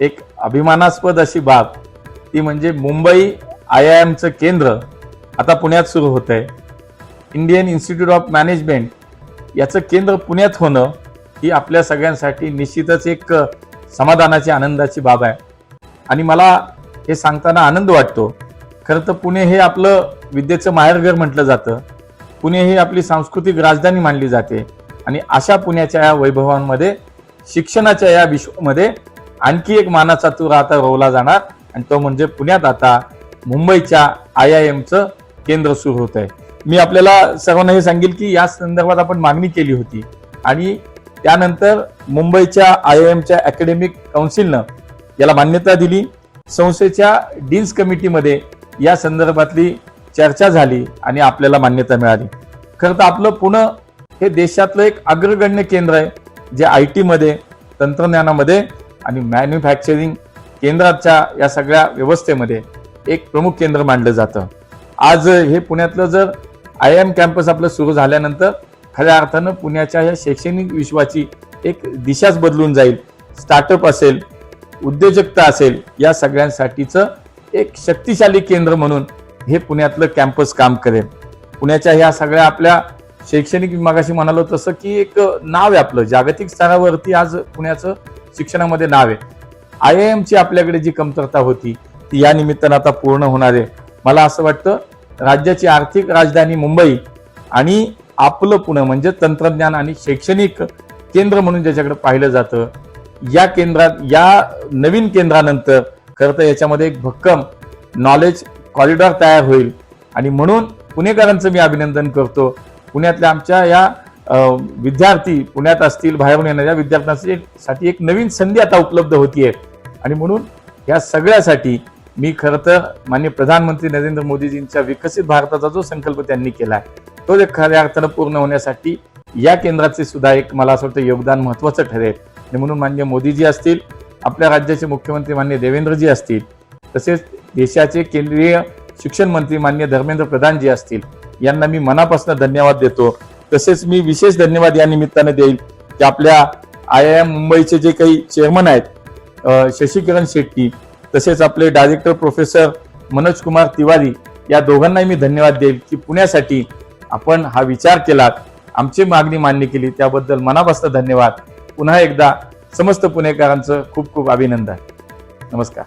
एक अभिमानास्पद अशी बाब ती म्हणजे मुंबई आय आय एमचं केंद्र आता पुण्यात सुरू होत आहे इंडियन इन्स्टिट्यूट ऑफ मॅनेजमेंट याचं केंद्र पुण्यात होणं ही आपल्या सगळ्यांसाठी निश्चितच एक समाधानाची आनंदाची बाब आहे. आणि मला हे सांगताना आनंद वाटतो. खरं तर पुणे हे आपलं विद्येचं माहेरघर म्हटलं जातं. पुणे ही आपली सांस्कृतिक राजधानी मानली जाते. आणि अशा पुण्याच्या या वैभवांमध्ये शिक्षणाच्या या विश्वामध्ये आणखी एक मानाचा तूर आता रोवला जाणार. आणि तो म्हणजे पुण्यात आता मुंबईच्या आय आय एमचं केंद्र सुरू होत आहे मी आपल्याला सर्वांना हे सांगेल की या संदर्भात आपण मागणी केली होती. आणि त्यानंतर मुंबईच्या आय आय एमच्या अकॅडमिक काउन्सिलनं याला मान्यता दिली. संस्थेच्या डीन्स कमिटीमध्ये या संदर्भातली चर्चा झाली आणि आपल्याला मान्यता मिळाली. खरं तर आपलं पुणे हे देशातलं एक अग्रगण्य केंद्र आहे जे आय टीमध्ये तंत्रज्ञानामध्ये आणि मॅन्युफॅक्चरिंग केंद्राच्या या सगळ्या व्यवस्थेमध्ये एक प्रमुख केंद्र मानलं जातं. आज हे पुण्यातलं जर आय एम कॅम्पस आपलं सुरू झाल्यानंतर खऱ्या अर्थानं पुण्याच्या या शैक्षणिक विश्वाची एक दिशाच बदलून जाईल. स्टार्टअप असेल उद्योजकता असेल या सगळ्यांसाठीचं एक शक्तिशाली केंद्र म्हणून हे पुण्यातलं कॅम्पस काम करेल. पुण्याच्या ह्या सगळ्या आपल्या शैक्षणिक विभागाशी म्हणालो तसं की एक नाव आहे आपलं. जागतिक स्तरावरती आज पुण्याचं शिक्षणामध्ये नाव आहे. आय आय एमची आपल्याकडे जी कमतरता होती ती या निमित्तानं आता पूर्ण होणार आहे. मला असं वाटतं राज्याची आर्थिक राजधानी मुंबई आणि आपलं पुणे म्हणजे तंत्रज्ञान आणि शैक्षणिक केंद्र म्हणून ज्याच्याकडे पाहिलं जातं या केंद्रात या नवीन केंद्रानंतर खरं तर याच्यामध्ये एक भक्कम नॉलेज कॉरिडॉर तयार होईल. आणि म्हणून पुणेकरांचं मी अभिनंदन करतो. पुण्यातल्या आमच्या या विद्यार्थी पुण्यात असतील बाहेरून येणाऱ्या विद्यार्थ्यांसाठी एक नवीन संधी आता उपलब्ध होतीये. आणि म्हणून या सगळ्यासाठी मी खरं तर माननीय प्रधानमंत्री नरेंद्र मोदीजींच्या विकसित भारताचा जो संकल्प त्यांनी केला आहे तो एक खऱ्या अर्थानं पूर्ण होण्यासाठी या केंद्राचे सुद्धा एक मला असं वाटतं योगदान महत्वाचं ठरेल. आणि म्हणून मान्य मोदीजी असतील आपल्या राज्याचे मुख्यमंत्री मान्य देवेंद्रजी असतील तसेच देशाचे केंद्रीय शिक्षण मंत्री मान्य धर्मेंद्र प्रधानजी असतील यांना मी मनापासून धन्यवाद देतो. तसेच मी विशेष धन्यवाद या निमित्ताने देईल की आपल्या आय आय एम मुंबईचे जे काही चेअरमन आहेत शशिकिरण शेट्टी तसेच आपले डायरेक्टर प्रोफेसर मनोज कुमार तिवारी या दोघांनाही मी धन्यवाद देईल की पुण्यासाठी आपण हा विचार केलात आमची मागणी मान्य केली. त्याबद्दल मनापासून धन्यवाद. पुन्हा एकदा समस्त पुणेकरांचं खूप खूप अभिनंदन. नमस्कार.